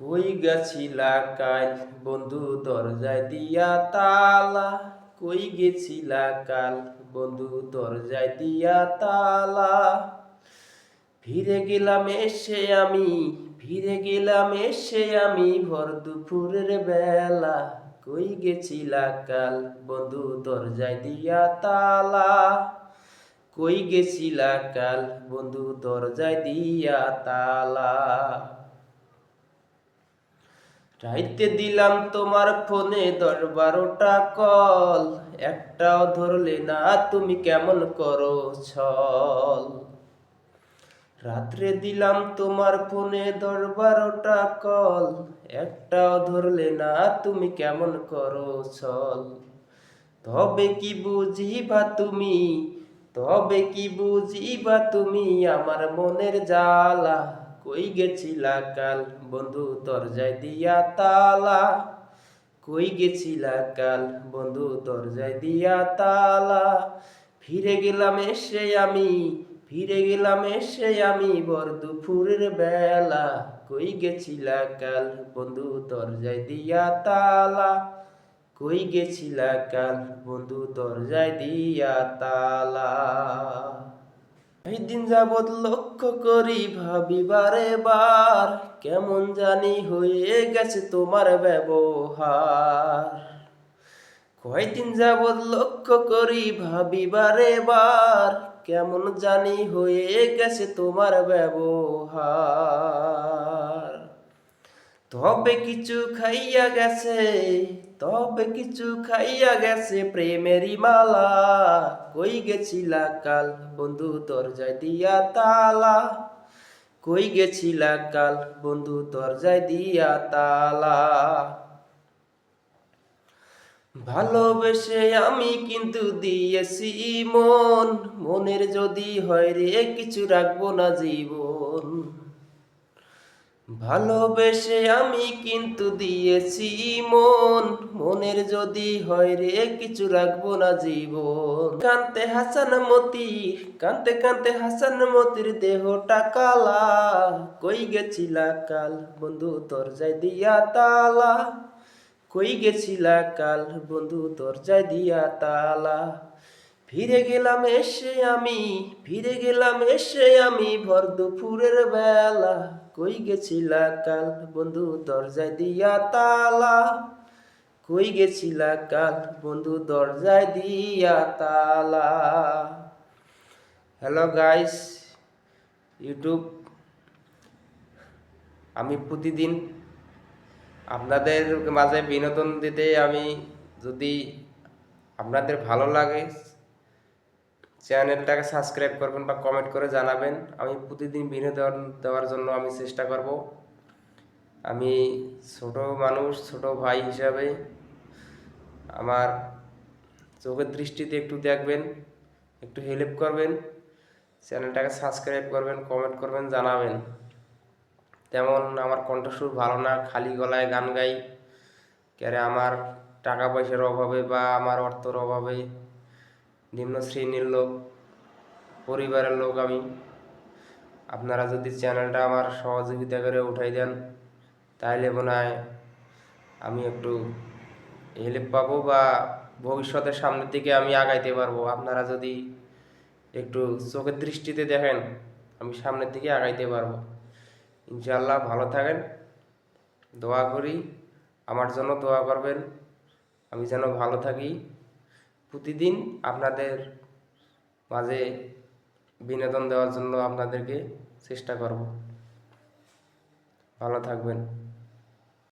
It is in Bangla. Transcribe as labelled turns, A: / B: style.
A: কই গেছিলা কাল বন্ধু দরজায় দিয়া তালা। কই গেছিলা কাল বন্ধু দরজায় দিয়া তালা। ফিরে গেলাম এসে আমি, ফিরে গেলাম এসে আমি ভর দুপুরের বেলা। কই গেছিলা কাল বন্ধু দরজায় দিয়া তালা। কই গেছিলা কাল বন্ধু দরজায় দিয়া তালা। রাইতে দিলাম তোমার ফোনে দশ বারোটা কল। একটাও ধরলে না তুমি কেমন করো ছল। রাত্রে দিলাম তোমার ফোনে দশ বারোটা কল। একটাও ধরলে না তুমি কেমন করো ছল। তবে কি বুঝিবা তুমি? তবে কি বুঝিবা তুমি? আমার মনের জ্বালা। কই গেছিলা কাল? বন্ধু দরজায় দিয়া তালা। কই গেছিলা কাল? বন্ধু দরজায় দিয়া তালা। ফিরে গেলাম এসে আমি, ফিরে গেলাম এসে আমি বর দুপুরের বেলা। কই গেছিলা কাল? বন্ধু দরজায় দিয়া তালা। কই গেছিলা কাল? বন্ধু দরজায় দিয়া তালা। এই দিন যাবৎ লক্ষ্য করি ভাবি বারে বার, কেমন জানি হয়ে গেছে তোমার ব্যবহার। কয়দিন যাবৎ লক্ষ্য করি ভাবি বারে বার, কেমন জানি হয়ে গেছে তোমার ব্যবহার। তবে কিছু খাইয়া গেছে, তবে কিছু খাইয়া গেছে প্রেমেরই মালা। কই গেছিলা কাল বন্ধু দরজায় দিয়া তালা? কই গেছিলা কাল বন্ধু দরজায় দিয়া তালা? ভালোবেসে আমি কিন্তু দিয়েছি মন, মনের যদি হয় রে, কিছু রাখব না জীবন। ভালোবেসে আমি কিন্তু দিয়েছি মন। মনের যদি হয় রে, কিছু রাখব না জীবন। কান্তে হাসান মতি কান্তে কান্তে হাসান মতির দেহটা কালা। কই গেছিলা কাল বন্ধু, দরজায় দিয়া তালা। কই গেছিলা কাল বন্ধু, দরজায় দিয়া তালা। ফিরে গেলাম এসে আমি, ফিরে গেলাম এসে আমি ভর দুপুরের বেলা। কই গেছিলা কাল বন্ধু দরজায় দিয়া তালা? কই গেছিলা কাল বন্ধু দরজায় দিয়া তালা? হ্যালো গাইস ইউটিউব আমি প্রতিদিন আপনাদের মাঝে বিনোদন দিতে আমি যদি আপনাদের ভালো লাগে চ্যানেলটাকে সাবস্ক্রাইব করবেন বা কমেন্ট করে জানাবেন। আমি প্রতিদিন বিনোদন দেওয়ার জন্য আমি চেষ্টা করব। আমি ছোট মানুষ, ছোট ভাই হিসাবে আমার চোখের দৃষ্টিতে একটু দেখবেন, একটু হেল্প করবেন, চ্যানেলটাকে সাবস্ক্রাইব করবেন কমেন্ট করবেন, জানাবেন। তেমন আমার কণ্ঠস্বর ভালো না, খালি গলায় গান গাই। ক্যারে আমার টাকা পয়সার অভাবে বা আমার অর্থর অভাবে নিম্ন শ্রেণির লোক, পরিবারের লোক আমি। আপনারা যদি চ্যানেলটা আমার সহযোগিতা করে উঠাই দেন তাহলে মনে হয় আমি একটু হেল্প পাবো বা ভবিষ্যতের সামনের দিকে আমি আগাইতে পারব। আপনারা যদি একটু চোখের দৃষ্টিতে দেখেন, আমি সামনের দিকে আগাইতে পারব। ইনশাল্লাহ ভালো থাকেন। দোয়া করি। আমার জন্য দোয়া করবেন। আমি যেন ভালো থাকি। প্রতিদিন আপনাদের মাঝে বিনোদন দেওয়ার জন্য আপনাদেরকে চেষ্টা করব। ভালো থাকবেন।